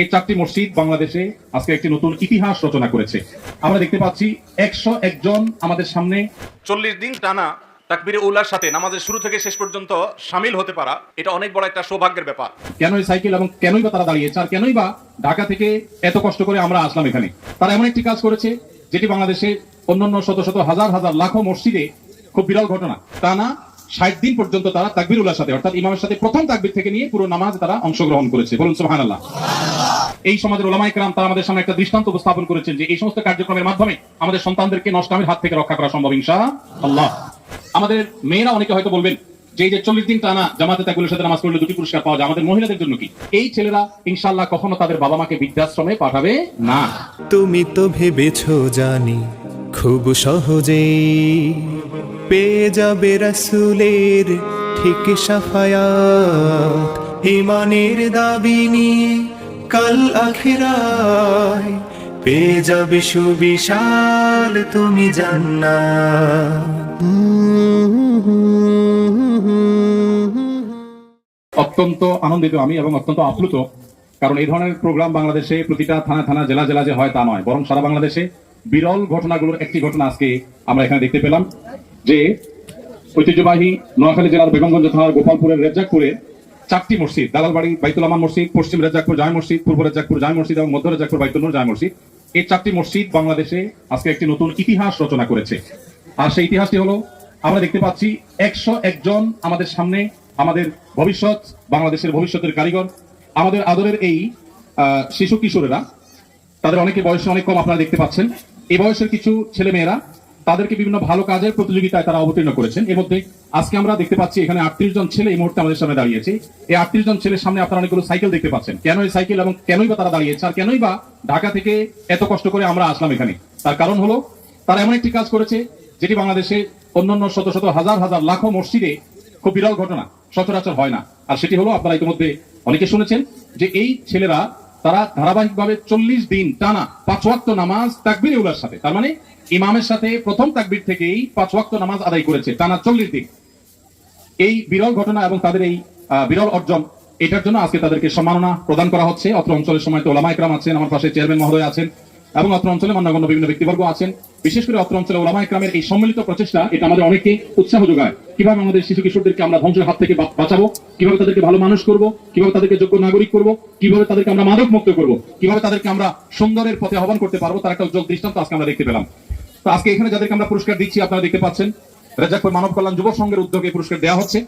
এই চারটি মসজিদ বাংলাদেশে আজকে একটি নতুন ইতিহাস রচনা করেছে। আমরা দেখতে পাচ্ছি একশো একজন আমাদের সামনে। চল্লিশ দিন টানা তাকবিরে উল্লার সাথে নামাজের শুরু থেকে শেষ পর্যন্ত সামিল হতে পারা এটা অনেক বড় একটা সৌভাগ্যের ব্যাপার। কেন এই সাইকেল এবং কেনই বা তারা দাঁড়িয়েছে আর কেনই বা ঢাকা থেকে এত কষ্ট করে আমরা আসলাম এখানে? তারা এমন একটি কাজ করেছে যেটি বাংলাদেশে অন্যান্য শত শত হাজার হাজার লাখো মসজিদে খুব বিরল ঘটনা। তা না ষাট দিন পর্যন্ত তারা তাকবির উল্লার সাথে, অর্থাৎ ইমামের সাথে প্রথম তাকবির থেকে নিয়ে পুরো নামাজ তারা অংশগ্রহণ করেছে। বলুন, সুবহানাল্লাহ। এই সমাজের ওলামাই কেরাম, তারা আমাদের সামনে একটা দৃষ্টান্ত উপস্থাপন করেছেন যে এই সমস্ত কার্যক্রমের মাধ্যমে আমাদের সন্তানদেরকে নষ্টামের হাত থেকে রক্ষা করা সম্ভব ইনশা আল্লাহ আমাদের মেয়েরা অনেকে হয়তো বলবেন, যে যে চল্লিশ দিন টানা জামাতে তাকুলের সাথে নামাজ পড়লে দুটি পুরস্কার পাওয়া যায়, আমাদের মহিলাদের জন্য কি? এই ছেলেরা ইনশাল্লাহ কখনো তাদের বাবা মাকে বৃদ্ধাশ্রমে পাঠাবে না। তুমি তো ভেবেছ জানি, খুব সহজেই পেয়ে যাবে রসুলের ঠিক সাফায়াত। ইমানের দাবি নিয়ে কাল আখিরায় পেয়ে যাবে সুবিশাল তুমি জান্নাত। অত্যন্ত আনন্দিত আমি এবং অত্যন্ত আপ্লুত, কারণ এই ধরনের প্রোগ্রাম বাংলাদেশে প্রতিটা থানা থানা জেলা জেলা যে হয় তা নয়, বরং সারা বাংলাদেশে বিরল ঘটনাগুলোর একটি ঘটনা আজকে আমরা এখানে দেখতে পেলাম। যে ঐতিহ্যবাহী নোয়াখালী জেলার বেগমগঞ্জ থানার গোপালপুরের রেজ্জাকপুরে চারটি মসজিদ, দালালবাড়ি, বাইতুল আমান মসজিদ, পশ্চিম রেজ্জাকপুর জায় মসজিদ, পূর্ব রেজ্জাকপুর জায় মসজিদ এবং মধ্য রেজ্জাকপুর বাইতুল নূর জায় মসজিদ। এই চারটি মসজিদ বাংলাদেশে আজকে একটি নতুন ইতিহাস রচনা করেছে। আর সেই ইতিহাসটি হলো, আমরা দেখতে পাচ্ছি একশো একজন আমাদের সামনে, আমাদের ভবিষ্যৎ, বাংলাদেশের ভবিষ্যতের কারিগর, আমাদের আদরের এই শিশু কিশোরেরা। তাদের অনেকে বয়সে অনেক কম আপনারা দেখতে পাচ্ছেন। এই বয়সের কিছু ছেলে মেয়েরা তাদেরকে বিভিন্ন ভালো কাজের প্রতিযোগিতায় তারা অবতীর্ণ করেছেন। এর মধ্যে আজকে আমরা দেখতে পাচ্ছি এখানে আটত্রিশ জন ছেলে এই মুহূর্তে আমাদের সামনে দাঁড়িয়েছে। এই আটত্রিশ জন ছেলের সামনে আপনারা অনেকগুলো সাইকেল দেখতে পাচ্ছেন। কেন এই সাইকেল এবং কেনই বা তারা দাঁড়িয়েছে আর কেনই বা ঢাকা থেকে এত কষ্ট করে আমরা আসলাম এখানে? তার কারণ হলো, তারা এমন একটি কাজ করেছে যেটি বাংলাদেশে অন্যান্য শত শত হাজার হাজার লাখো মসজিদে খুব বিরল ঘটনা, সচরাচর হয় না। আর সেটি হলো আপনারা ইতিমধ্যে অনেকে শুনেছেন যে এই ছেলেরা তারা ধারাবাহিকভাবে চল্লিশ দিন টানা পাঁচ নামাজ তাকবির উলার সাথে। তার মানে ইমামের সাথে প্রথম তাকবির থেকেই পাঁচ ওয়াক্ত নামাজ আদায় করেছে টানা চল্লিশ দিন। এই বিরল ঘটনা এবং তাদের এই বিরল অর্জন, এটার জন্য আজকে তাদেরকে সম্মাননা প্রদান করা হচ্ছে। অত্র অঞ্চলের সময় তো ওলামা একরাম আছেন, আমার পাশে চেয়ারম্যান মহোদয় আছেন। এবং অত্র অঞ্চলে মান্যগণ্য বিভিন্ন ব্যক্তিবর্গ আছেন। বিশেষ করে অত্র অঞ্চলে ওলামা একরামের এই সম্মিলিত প্রচেষ্টা, এটা আমাদের অনেকে উৎসাহ যোগায়। কীভাবে আমাদের শিশু কিশোরদেরকে আমরা ধ্বংসের হাত থেকে বাঁচাবো? কীভাবে তাদেরকে ভালো মানুষ করব? কীভাবে তাদেরকে যোগ্য নাগরিক করব? কীভাবে তাদেরকে আমরা মাদক মুক্ত করব? কীভাবে তাদেরকে আমরা সুন্দরের পথে আহ্বান করতে পারব? তার একটা উজ্জ্বল দৃষ্টান্ত আজকে আমরা দেখতে পেলাম। তো আজকে এখানে যাদেরকে আমরা পুরস্কার দিচ্ছি, আপনারা দেখতে পাচ্ছেন। রাজাকপুর মানব কল্যাণ যুব সংঘের উদ্যোগে পুরস্কার দেওয়া হচ্ছে।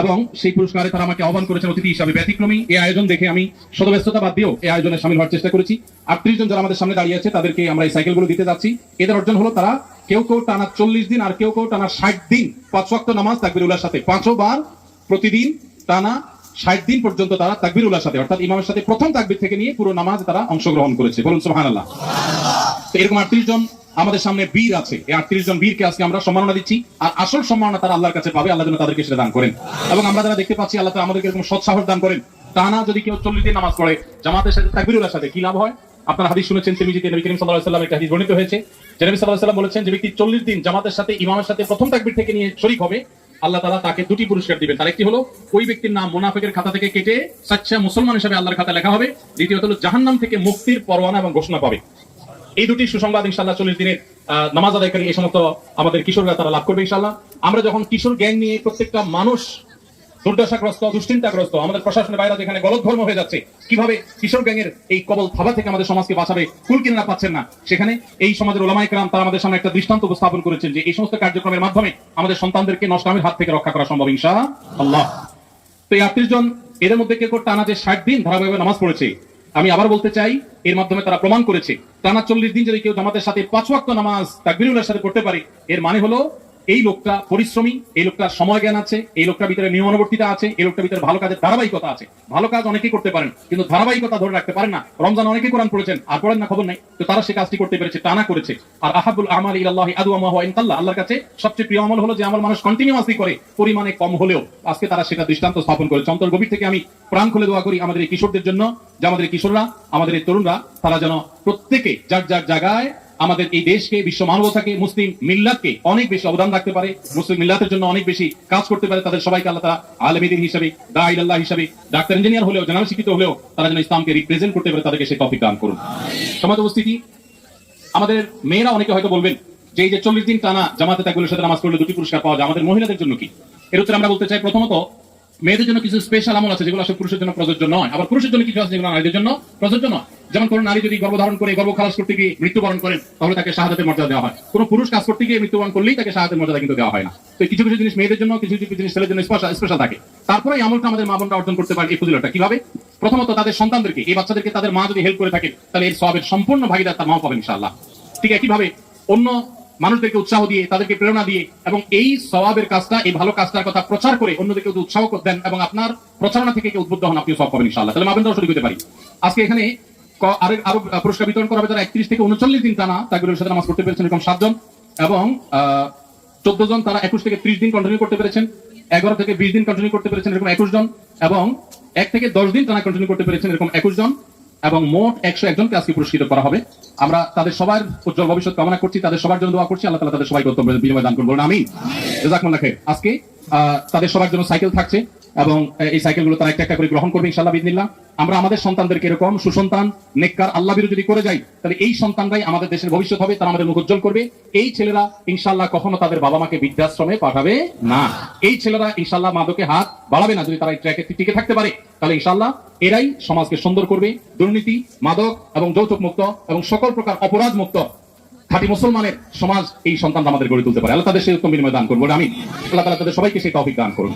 এবং সেই পুরস্কারে তারা আমাকে আহ্বান করেছেন অতিথি হিসাবে। ব্যতিক্রমী এই আয়োজন দেখে আমি সদব্যস্ততা বাদ দিয়েও এই আয়োজনে সামিল হওয়ার চেষ্টা করেছি। আটত্রিশ জন যারা আমাদের সামনে দাঁড়িয়ে আছে, তাদেরকে আমরা এই সাইকেলগুলো দিতে যাচ্ছি। এদের অর্জন হলো তারা কেউ কেউ টানা চল্লিশ দিন আর কেউ কেউ টানা ষাট দিন পাঁচ ওয়াক্ত নামাজ তাকবির উল্লার সাথে। পাঁচও বার প্রতিদিন টানা ষাট দিন পর্যন্ত তারা তাকবির উল্লার সাথে, অর্থাৎ ইমামের সাথে প্রথম তাকবির থেকে নিয়ে পুরো নামাজ তারা অংশগ্রহণ করেছে। বলুন, সুবহানাল্লাহ। তো এরকম আটত্রিশ জন আমাদের সামনে বীর আছে। এই আটত্রিশ জন বীরকে আজকে আমরা সম্মাননা দিচ্ছি। আর আসল সম্মাননা তারা আল্লাহর কাছে পাবে, আল্লাহ যেন তাদেরকে সেটা দান করেন। এবং আমরা যারা দেখতে পাচ্ছি, আল্লাহ আমাদেরকে এরকম সৎসাহস দান করেন। টানা যদি কেউ চল্লিশ দিন নামাজ পড়ে, জামাতের সাথে তাকবিরুল্লাহর সাথে কি লাভ হয়? আপনারা হাদিস শুনেছেন, তিরমিজিতে নবী করিম সাল্লাল্লাহু আলাইহি একটা হাদিস বর্ণিত হয়েছে। যে নবী সাল্লাল্লাহু আলাইহি বলেছেন, যে ব্যক্তি চল্লিশ দিন জামাতের সাথে, ইমামের সাথে প্রথম তাকবির থেকে নিয়ে শরীক হবে, আল্লাহ তাআলা তাকে দুটি পুরস্কার দিবেন। তার একটি হলো, ওই ব্যক্তির নাম মুনাফিকের খাতা থেকে কেটে সাচ্চা মুসলমান হিসেবে আল্লাহর খাতা লেখা হবে। দ্বিতীয়ত হলো, জাহান্নাম থেকে মুক্তির পরোয়ানা এবং ঘোষণা পাবে। এই দুটি সুসংবাদ ইনশাল্লাহ চল্লিশ দিনের নামাজ আদায়কারী এই সমস্ত আমাদের কিশোররা তারা লাভ করবে ইনশাল্লাহ আমরা যখন কিশোর গ্যাং নিয়ে প্রত্যেকটা মানুষ দুর্দশাগ্রস্ত, দুশ্চিন্তাগ্রস্ত, আমাদের প্রশাসনের বাইরে যেখানে গলত ধর্ম হয়ে যাচ্ছে, কীভাবে কিশোর গ্যাংয়ের এই কবল থাবা থেকে আমাদের সমাজকে বাঁচাবে, কুল কিনারা পাচ্ছেন না, সেখানে এই সমাজের ওলামাই কেরাম তারা আমাদের সামনে একটা দৃষ্টান্ত উপস্থাপন করেছেন যে এই সমস্ত কার্যক্রমের মাধ্যমে আমাদের সন্তানদেরকে নষ্টামের হাত থেকে রক্ষা করা সম্ভব ইনশা আল্লাহ তো এই আটত্রিশ জন, এদের মধ্যে কেউ কেউ টানা যে ষাট দিন ধারাবাহিকভাবে নামাজ পড়েছে আমি আবার বলতে চাই, এর মাধ্যমে তারা প্রমাণ করেছে, টানা চল্লিশ দিন যদি কেউ জামাতের সাথে পাঁচ ওয়াক্ত নামাজ তাকবিরুল্লাহর সাথে করতে পারে, এর মানে হলো এই লোকটা পরিশ্রমী, এই লোকটার সময় জ্ঞান আছে, এই লোকটার ভিতরে নিয়মানুবর্তিতা আছে, এই লোকটার ভিতরে ভালো কাজের ধারাবাহিকতা আছে। ভালো কাজ অনেকেই করতে পারেন, কিন্তু ধারাবাহিকতা ধরে রাখতে পারেন না। রমজান অনেকেই কোরআন পড়েছেন, আর পড়েন না, খবর নেই। তো তারা সে কাজটি করতে পেরেছে, টানা করেছে। আর আহাবুল আমাল ইলাল্লাহি আদু আমা ওয়া ইনকাল্লাহ, আল্লাহর কাছে সবচেয়ে প্রিয় আমল হলো যে আমল মানুষ কন্টিনিউয়াসলি করে, পরিমাণে কম হলেও। আজকে তারা সেটা দৃষ্টান্ত স্থাপন করেছে। অন্তর গভীর থেকে আমি প্রাণ খুলে দোয়া করি আমাদের এই কিশোরদের জন্য, যে আমাদের কিশোররা, আমাদের এই তরুণরা, তারা যেন প্রত্যেকে যার যার জায়গায় আমাদের এই দেশকে, বিশ্ব মানবতাকে, মুসলিম মিল্লাতকে অনেক বেশি অবদান রাখতে পারে, মুসলিম মিল্লাতের জন্য অনেক বেশি কাজ করতে পারে, তাদের সবাইকে আল্লাহ তারা আলমীদের হিসাবে দাইল্লাহ হিসাবে, ডাক্তার, ইঞ্জিনিয়ার হলেও, জেনারেল শিক্ষিত হলেও, তারা যেন ইসলামকে রিপ্রেজেন্ট করতে পারে, তাদেরকে সেই টপিক দান করুন। সমাজ উপস্থিতি, আমাদের মেয়েরা অনেকে হয়তো বলবেন, যে এই যে চল্লিশ দিন টানা জামাতে তাকগুলোর সাথে নামাজ পড়লে দুটি পুরস্কার পাওয়া যায়, আমাদের মহিলাদের জন্য কি? এর উত্তরে আমরা বলতে চাই প্রথমত মেয়েদের জন্য কিছু স্পেশাল আমল আছে যেগুলো আসলে পুরুষের জন্য প্রযোজ্য নয়। আবার পুরুষের জন্য কিছু আছে যেগুলো নারীদের জন্য প্রযোজ্য নয়? যেমন কোনো নারী যদি গর্ভধারণ করে গর্ভ খালাস করতে গিয়ে মৃত্যুবরণ করেন, তাহলে তাকে শাহাদাতের মর্যাদা দেওয়া হয়। কোনো পুরুষ কাজ করতে গিয়ে মৃত্যুবরণ করলেই তাকে শাহাদাতের মর্যাদা কিন্তু দেওয়া হয় না। তো কিছু কিছু জিনিস মেয়েদের জন্য, কিছু কিছু জিনিস ছেলের জন্য স্পেশাল থাকে। তারপরে এই আমলটা আমাদের মা বোনরা অর্জন করতে পারে এই ফজিলতটা। কীভাবে? প্রথমত তাদের সন্তানদেরকে, এই বাচ্চাদেরকে তাদের মা যদি হেল্প করে থাকে, তাহলে এর সবের সম্পূর্ণ ভাগিদার তার মাও পাবেন ইনশাআল্লাহ। ঠিক একইভাবে অন্য মানুষদেরকে উৎসাহ দিয়ে, তাদেরকে প্রেরণা দিয়ে এবং এই সওয়াবের কাজটা, এই ভালো কাজটার কথা প্রচার করে অন্যদেরকে উৎসাহ দেন এবং আপনার প্রচারণা থেকে উদ্বুদ্ধ হন আপনি সব পাবেন ইনশাআল্লাহ। তাহলে মাবেন্দ্র শরীর হতে পারি। আজকে এখানে আরও আরও পুরস্কার বিতরণ করা হবে যারা একত্রিশ থেকে উনচল্লিশ দিন টানা তাগুলোর সাথে নামাজ পড়তে পেরেছেন এরকম সাতজন এবং চোদ্দ জন তারা একুশ থেকে ত্রিশ দিন কন্টিনিউ করতে পেরেছেন, এগারো থেকে বিশ দিন কন্টিনিউ করতে পেরেছেন এরকম একুশ জন এবং এক থেকে দশ দিন টানা কন্টিনিউ করতে পেরেছেন এরকম একুশ জন। এবং মোট একশো একজনকে আজকে পুরস্কৃত করা হবে। আমরা তাদের সবার উজ্জ্বল ভবিষ্যৎ কামনা করছি, তাদের সবার জন্য দোয়া করছি, আল্লাহ তালা তাদের সবাই গৌতম বিনিময় দান করব আমি আজকে তাদের সবার জন্য সাইকেল থাকছে। এবং এই সাইকেলগুলো তারা একটা একটা করে গ্রহণ করবে ইনশাল্লাহ বিদিনিল্লাহ আমরা আমাদের সন্তানদেরকে এরকম সুসন্তান, নেককার, আল্লাহ বিরু যদি করে যাই, তাহলে এই সন্তানরাই আমাদের দেশের ভবিষ্যৎ হবে, তারা আমাদের মুখ উজ্জ্বল করবে। এই ছেলেরা ইনশাল্লাহ কখনো তাদের বাবা মাকে বৃদ্ধাশ্রমে পাঠাবে না। এই ছেলেরা ইনশাল্লাহ মাদকে হাত বাড়াবে না, যদি তারা এই ট্র্যাকে টিকে থাকতে পারে। তাহলে ইনশাল্লাহ এরাই সমাজকে সুন্দর করবে। দুর্নীতি, মাদক এবং যৌতুক মুক্ত এবং সকল প্রকার অপরাধ মুক্ত খাঁটি মুসলমানের সমাজ এই সন্তান আমাদের গড়ে তুলতে পারে। আল্লাহ তাদের সেই উত্তম বিনিময় দান করব আমি আল্লাহ তাদের সবাইকে সেই টপিক দান করুন।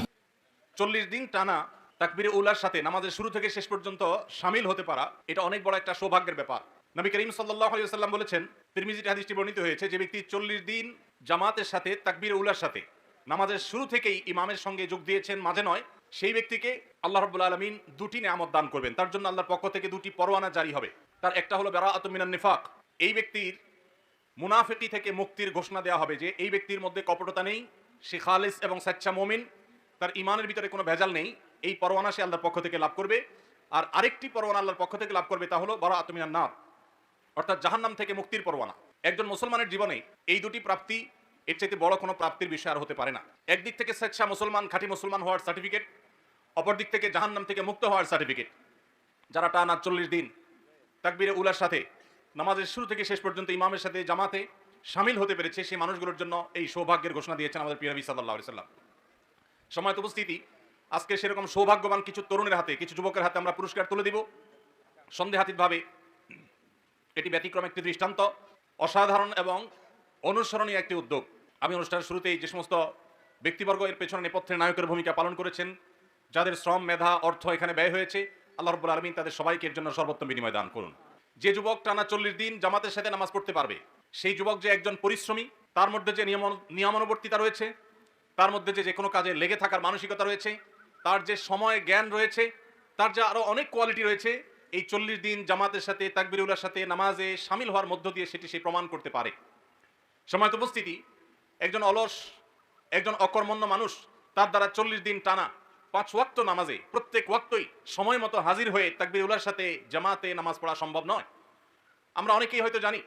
চল্লিশ দিন টানা তাকবিরে উলার সাথে নামাজের শুরু থেকে শেষ পর্যন্ত সামিল হতে পারা, এটা অনেক বড় একটা সৌভাগ্যের ব্যাপার। নবী করিম সাল্লাহ সাল্লাম বলেছেন তিরমিজিতে হাদিসটি বর্ণিত হয়েছে যে ব্যক্তি চল্লিশ দিন জামাতের সাথে তাকবিরে উলার সাথে নামাজের শুরু থেকেই ইমামের সঙ্গে যোগ দিয়েছেন, মাঝে নয়, সেই ব্যক্তিকে আল্লাহ রব্বুল আলমিন দুটি নিয়ামত দান করবেন। তার জন্য আল্লাহর পক্ষ থেকে দুটি পরোয়ানা জারি হবে। তার একটা হলো বেড়া আতমিনান নিফাক। এই ব্যক্তির মুনাফিকি থেকে মুক্তির ঘোষণা দেওয়া হবে যে, এই ব্যক্তির মধ্যে কপটতা নেই, সে খালিস এবং স্বেচ্ছা মমিন তার ইমানের ভিতরে কোনো ভেজাল নেই। এই পরোয়ানা সে আল্লাহর পক্ষ থেকে লাভ করবে। আর আরেকটি পরোয়ানা আল্লাহর পক্ষ থেকে লাভ করবে তা হলো বড় আতমিনার নাম অর্থাৎ জাহান্নাম থেকে মুক্তির পরোয়ানা। একজন মুসলমানের জীবনে এই দুটি প্রাপ্তি, এর চাইতে বড় কোনো প্রাপ্তির বিষয় আর হতে পারে না। একদিক থেকে স্বেচ্ছা মুসলমান, খাঁটি মুসলমান হওয়ার সার্টিফিকেট অপর দিক থেকে জাহান্নাম থেকে মুক্ত হওয়ার সার্টিফিকেট যারা টান আটচল্লিশ দিন তাকবিরে উলার সাথে, নামাজের শুরু থেকে শেষ পর্যন্ত ইমামের সাথে জামাতে সামিল হতে পেরেছে, সেই মানুষগুলোর জন্য এই সৌভাগ্যের ঘোষণা দিয়েছেন আমাদের প্রিয় নবী সাল্লাল্লাহু সাল্লাম সময় উপস্থিতি, আজকে সেরকম সৌভাগ্যবান কিছু তরুণের হাতে, কিছু যুবকের হাতে আমরা পুরস্কার তুলে দিব। সন্দেহাতীতভাবে এটি ব্যতিক্রম একটি দৃষ্টান্ত, অসাধারণ এবং অনুসরণীয় একটি উদ্যোগ। আমি অনুষ্ঠানের শুরুতেই যে সমস্ত ব্যক্তিবর্গ এর পেছনে নেপথ্যের নায়কের ভূমিকা পালন করেছেন, যাদের শ্রম, মেধা, অর্থ এখানে ব্যয় হয়েছে, আল্লাহ রব্বুল আলমিন তাদের সবাইকে এর জন্য সর্বোত্তম বিনিময় দান করুন। যে যুবক টানা চল্লিশ দিন জামাতের সাথে নামাজ পড়তে পারবে, সেই যুবক যে একজন পরিশ্রমী, তার মধ্যে যে নিয়ম, নিয়মানুবর্তিতা রয়েছে তার মধ্যে যে যে কোনো কাজে লেগে থাকার মানসিকতা রয়েছে, তার যে সময়, জ্ঞান রয়েছে, তার যে আরও অনেক কোয়ালিটি রয়েছে, এই চল্লিশ দিন জামাতের সাথে তাকবিরুল্লার সাথে, নামাজে সামিল হওয়ার মধ্য দিয়ে সেটি সে প্রমাণ করতে পারে। সময় উপস্থিতি, একজন অলস, একজন অকর্মণ্য মানুষ, তার দ্বারা চল্লিশ দিন টানা পাঁচ ওয়াক্ত নামাজে, প্রত্যেক ওয়াক্তই সময় মতো হাজির হয়ে তাকবির উল্লার সাথে জামাতে নামাজ পড়া সম্ভব নয়। আমরা অনেকেই হয়তো জানি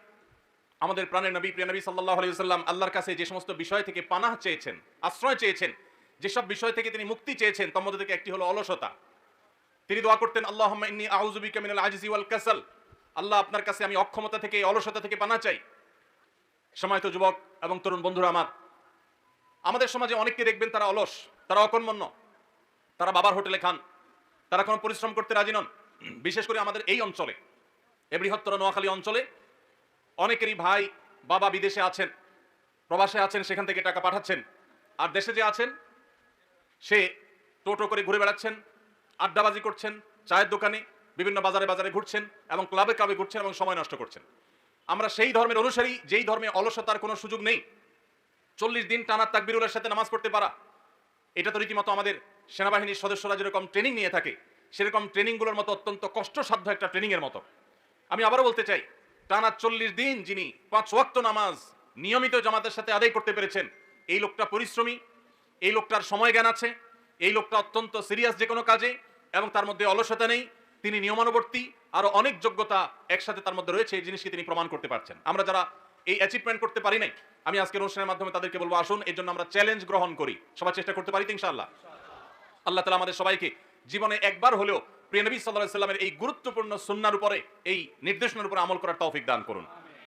আমাদের প্রাণের নবী, প্রিয় নবী সাল্লাহ আলাইহি সাল্লাম আল্লাহর কাছে যে সমস্ত বিষয় থেকে পানাহ চেয়েছেন, আশ্রয় চেয়েছেন, যেসব বিষয় থেকে তিনি মুক্তি চেয়েছেন, তার মধ্যে থেকে একটি হলো অলসতা। তিনি দোয়া করতেন আল্লাহ ইন্নি আউযুবিকা মিনাল আজিজি ওয়াল কাসাল। আল্লাহ আপনার কাছে আমি অক্ষমতা থেকে, অলসতা থেকে পানা চাই। সময়ত যুবক এবং তরুণ বন্ধুরা আমার, আমাদের সমাজে অনেককে দেখবেন তারা অলস, তারা অকর্মণ্য, তারা বাবার হোটেলে খান, তারা কোনো পরিশ্রম করতে রাজি নন। বিশেষ করে আমাদের এই অঞ্চলে এ বৃহত্তর নোয়াখালী অঞ্চলে অনেকেরই ভাই বাবা বিদেশে আছেন, প্রবাসে আছেন, সেখান থেকে টাকা পাঠাচ্ছেন। আর দেশে যে আছেন, সে টোটো করে ঘুরে বেড়াচ্ছেন, আড্ডাবাজি করছেন, চায়ের দোকানে, বিভিন্ন বাজারে বাজারে ঘুরছেন এবং ক্লাবে ক্লাবে ঘুরছেন এবং সময় নষ্ট করছেন। আমরা সেই ধর্মের অনুসারী, যেই ধর্মে অলসতার কোনো সুযোগ নেই। চল্লিশ দিন টানা তাকবিরুলের সাথে নামাজ পড়তে পারা। এটা তো রীতিমতো আমাদের সেনাবাহিনীর সদস্যরা যেরকম ট্রেনিং নিয়ে থাকে, সেরকম ট্রেনিংগুলোর মতো অত্যন্ত কষ্টসাধ্য একটা ট্রেনিংয়ের মতো। আমি আবারও বলতে চাই টানা চল্লিশ দিন যিনি পাঁচ ওয়াক্ত নামাজ নিয়মিত জামাতের সাথে আদায় করতে পেরেছেন, এই লোকটা পরিশ্রমী, এই লোকটার সময় জ্ঞান আছে, এই লোকটা অত্যন্ত সিরিয়াস যে কোনো কাজে এবং তার মধ্যে অলসতা নেই, তিনি নিয়মানুবর্তী আরও অনেক যোগ্যতা একসাথে তার মধ্যে রয়েছে, এই জিনিসকে তিনি প্রমাণ করতে পারছেন। আমরা যারা এই অ্যাচিভমেন্ট করতে পারি নাই, আমি আজকের অনুষ্ঠানের মাধ্যমে তাদেরকে বলব, আসুন, এর জন্য আমরা চ্যালেঞ্জ গ্রহণ করি। সবার চেষ্টা করতে পারি তো ইনশাআল্লাহ। আল্লাহ তালা আমাদের সবাইকে জীবনে একবার হলেও প্রিয় নবী সাল্লাহ সাল্লামের এই গুরুত্বপূর্ণ সুন্নার উপরে, এই নির্দেশনার উপরে আমল করার তৌফিক দান করুন।